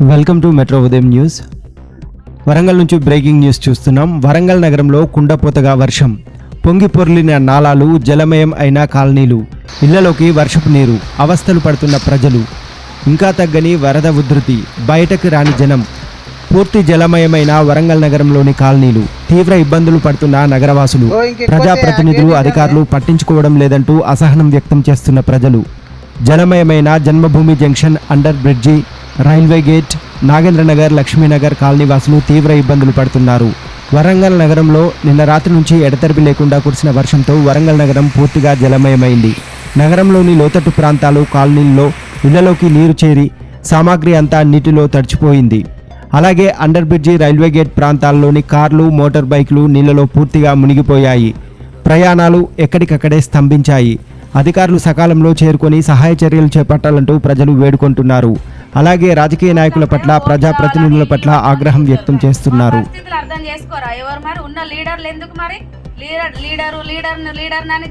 Welcome to metro ఉదయం news. Warangal నుంచి breaking news చూస్తున్నాం. వరంగల్ నగరంలో కుండపోతగా వర్షం. పొంగి పొర్లిన నాలాలు జలమయం అయిన కాలనీలు. ఇళ్ళలోకి వర్షపు నీరు అవస్థలు పడుతున్న ప్రజలు. ఇంకా తగ్గని వరద ఉధృతి బయటకు రాని జనం. పూర్తి జలమయమైన వరంగల్ నగరంలోని కాలనీలు. తీవ్ర ఇబ్బందులు పడుతున్న నగరవాసులు. ప్రజాప్రతినిధులు అధికారులు పట్టించుకోవడం లేదంటూ అసహనం వ్యక్తం చేస్తున్న ప్రజలు. జలమయమైన Janmabhoomi junction under bridge railway gate Nagendranagar Lakshminagar కాలనీవాసులు తీవ్ర ఇబ్బందులు పడుతున్నారు. వరంగల్ నగరంలో నిన్న రాత్రి నుంచి ఎడతెరిపి లేకుండా కురిసిన వర్షంతో వరంగల్ నగరం పూర్తిగా జలమయమైంది. నగరంలోని లోతట్టు ప్రాంతాలు కాలనీల్లో ఇళ్ళలోకి నీరు చేరి సామాగ్రి అంతా నీటిలో తడిచిపోయింది. అలాగే అండర్ బ్రిడ్జి రైల్వే గేట్ ప్రాంతాల్లోని కార్లు మోటార్ బైకులు నీళ్ళలో పూర్తిగా మునిగిపోయాయి. ప్రయాణాలు ఎక్కడికక్కడే స్తంభించాయి. అధికారులు సకాలంలో చేరుకొని సహాయ చర్యలు చేపట్టాలంటూ ప్రజలు వేడుకుంటున్నారు. అలాగే రాజకీయ నాయకుల పట్ల ప్రజాప్రతినిధుల పట్ల ఆగ్రహం వ్యక్తం చేస్తున్నారు. పరిస్థితులు అర్థం చేసుకోరా? ఎవరు మరి? ఉన్న లీడర్లు ఎందుకు మరి? లీడర్ లీడరు లీడర్ లీడర్ అని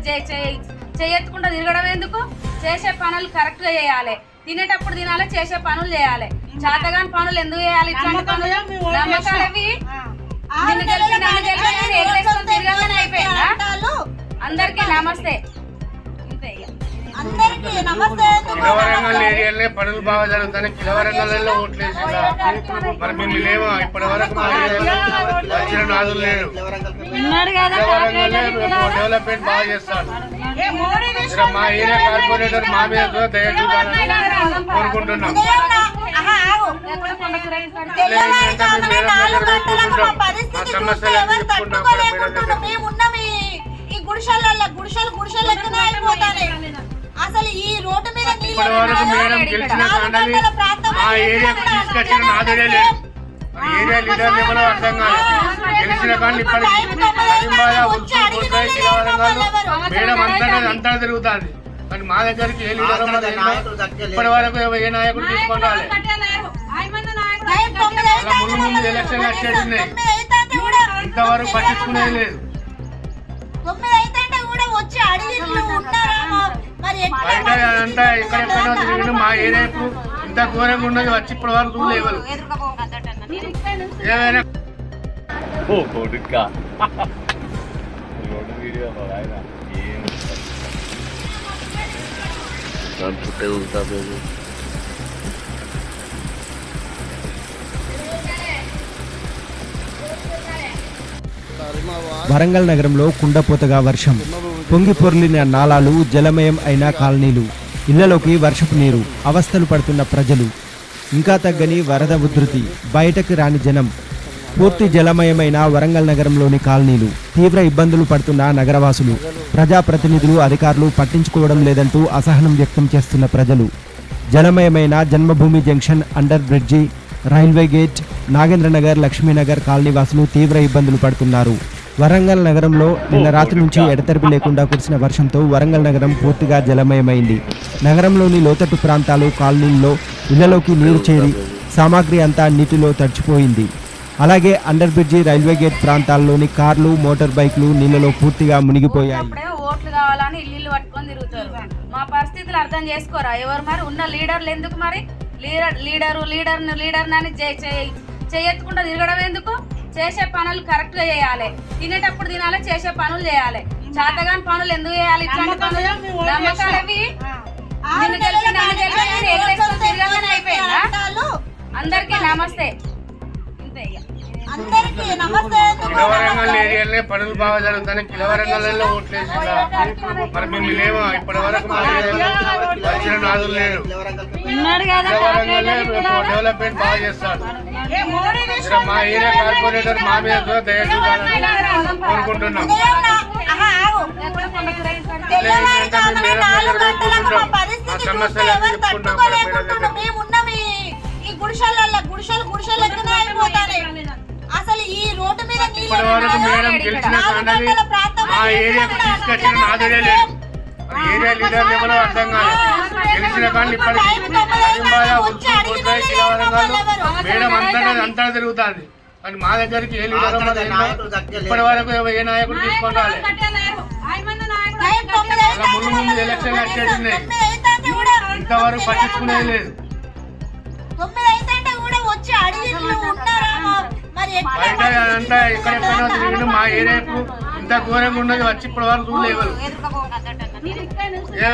చేయెత్తకుండా తిరగడం ఎందుకు? చేసే పనులు కరెక్ట్గా చేయాలి. తినేటప్పుడు తినాలి చేసే పనులు చేయాలి. చేతగాని పనులు ఎందుకు చేయాలి? ఇట్లాంటి పనులు నమ్మకాలవి నిన్ను గెలిపి కిలవరంగల్ ఏరియాలోనే పనులు బాగా జరుగుతాయి కిలవరంగల్లో ఓట్లు వేసిందా? మరి మేము లేవా? ఇప్పటి వరకు ఏరియాలో వచ్చిన నాదులు లేడు డెవలప్మెంట్ బాగా చేస్తాడు. ఏ మోడీ ఇక్కడ మా ఏరియా కార్పొరేటర్ మా మీద కూడా కోరుకుంటున్నాం. గుడిసెలల్లో గుడిసెలు గుడిసెలు అయిపోతాయి అసలు ఈ రోడ్డు మీద నీళ్ళు ఇప్పటి వరకు మేడం గెలిచిన నాలుగు కాండని గంటల ప్రాంతం మా ఏరియాకు తీసుకొచ్చిన నాదుడే లేడు మరి ఏరియా లీడర్ ఎవరో అర్థం కాదు గెలిచిన కానీ ఇప్పటికి? ఉల్సు కొట్టాయి కిలవరంగల్ మేడం అంతటా అంతా తిరుగుతుంది. కానీ మా దగ్గరికి ఏ లీడర్ ఇప్పటి వరకు ఏ నాయకుడు తీసుకొని తొమ్మిది అలా ముందు ముందు ఎలక్షన్ వచ్చేది ఉన్నాయి తొమ్మిది అయితే కూడా ఇంతవరకు పట్టించుకునేది లేదు. తొమ్మిది అయితే కూడా వచ్చి బయట అదంతా ఎక్కడెక్కడో తిరిగి మా ఏరియాకు ఇంత ఘోరంగా ఉన్నది వచ్చి ఇప్పటి వరకు చూడలేవు ఏమైనా? ఓ కొడుకా. రెండు వీడియో ఆయన ఏం దాని చుట్టే ఉంటుంది వరంగల్ నగరంలో కుండపోతగా వర్షం. పొంగి పొర్లిన నాలాలు జలమయం అయిన కాలనీలు ఇళ్ళలోకి వర్షపు నీరు అవస్థలు పడుతున్న ప్రజలు. ఇంకా తగ్గని వరద ఉధృతి బయటకు రాని జనం పూర్తి జలమయమైన వరంగల్ నగరంలోని కాలనీలు తీవ్ర ఇబ్బందులు పడుతున్న నగరవాసులు ప్రజాప్రతినిధులు అధికారులు పట్టించుకోవడం లేదంటూ అసహనం వ్యక్తం చేస్తున్న ప్రజలు. జలమయమైన Janmabhoomi junction under bridge railway gate Nagendranagar Lakshminagar కాలనీవాసులు తీవ్ర ఇబ్బందులు పడుతున్నారు. వరంగల్ నగరంలో నిన్న రాత్రి నుంచి ఎడతెరిపి లేకుండా కురిసిన వర్షంతో వరంగల్ నగరం పూర్తిగా జలమయమైంది. నగరంలోని లోతట్టు ప్రాంతాలు కాలనీల్లో ఇళ్ళలోకి నీరు చేరి సామాగ్రి అంతా నీటిలో తడిచిపోయింది. అలాగే అండర్ బ్రిడ్జి రైల్వే గేట్ ప్రాంతాల్లోని కార్లు మోటార్ బైకులు నీళ్ళలో పూర్తిగా మునిగిపోయాయి. ఓట్లు కావాలని ఇల్లు పట్టుకొని తిరుగుతారు. మా పరిస్థితులు అర్థం చేసుకోరా? ఎవరు మరి? ఉన్న లీడర్లు ఎందుకు మరి? లీడర్ లీడరు లీడర్ లీడర్ అని చేయెత్తకుండా తిరగడం ఎందుకు? చేసే పనులు కరెక్ట్గా చేయాలి. తినేటప్పుడు తినాలి చేసే పనులు చేయాలి. చేతగాని పనులు ఎందుకు చేయాలి? ఇట్లాంటి పనులు అందరికీ నమస్తే. కిలవరంగల్ ఏరియాలోనే పనులు బాగా జరుగుతాయి కిలవరంగల్లో ఓట్లు వేసిందా మరి మేము లేవా? ఇప్పటి వరకు మా ఏరియాలో వచ్చిన నాదులు కిలవరంగల్లే డెవలప్మెంట్ బాగా చేస్తాడు. ఇక్కడ మా ఏరియా కార్పొరేటర్ మా మీద కోరుకుంటున్నాం ఆహా, ఆగు. తెల్లవారుజామున నాలుగు గంటలకు ఇప్పటి వరకు మేడం గెలిచిన కాండని మా ఏరియాకు తీసుకొచ్చిన నాదుడే మరి ఏరియా లీడర్ ఎవరో అర్థం కాదు గెలిచిన కానీ ఇప్పటికి ఉల్సు కిలవరంగల్ మేడం అంతటా అంతా తిరుగుతుంది కానీ మా దగ్గరికి ఏ లీడర్ ఇప్పటి వరకు ఏ నాయకుడు తీసుకొని తొమ్మిది అలా ముందు ముందు ఎలక్షన్ వచ్చేది ఉన్నాయి తొమ్మిది అయితే కూడా ఇంతవరకు పట్టించుకునేది లేదు అదంతా ఎక్కడెక్కడో తిరిగి మా ఏరియాకు ఇంత ఘోరంగా ఉన్నది వచ్చి ఇప్పటి వరకు ఏ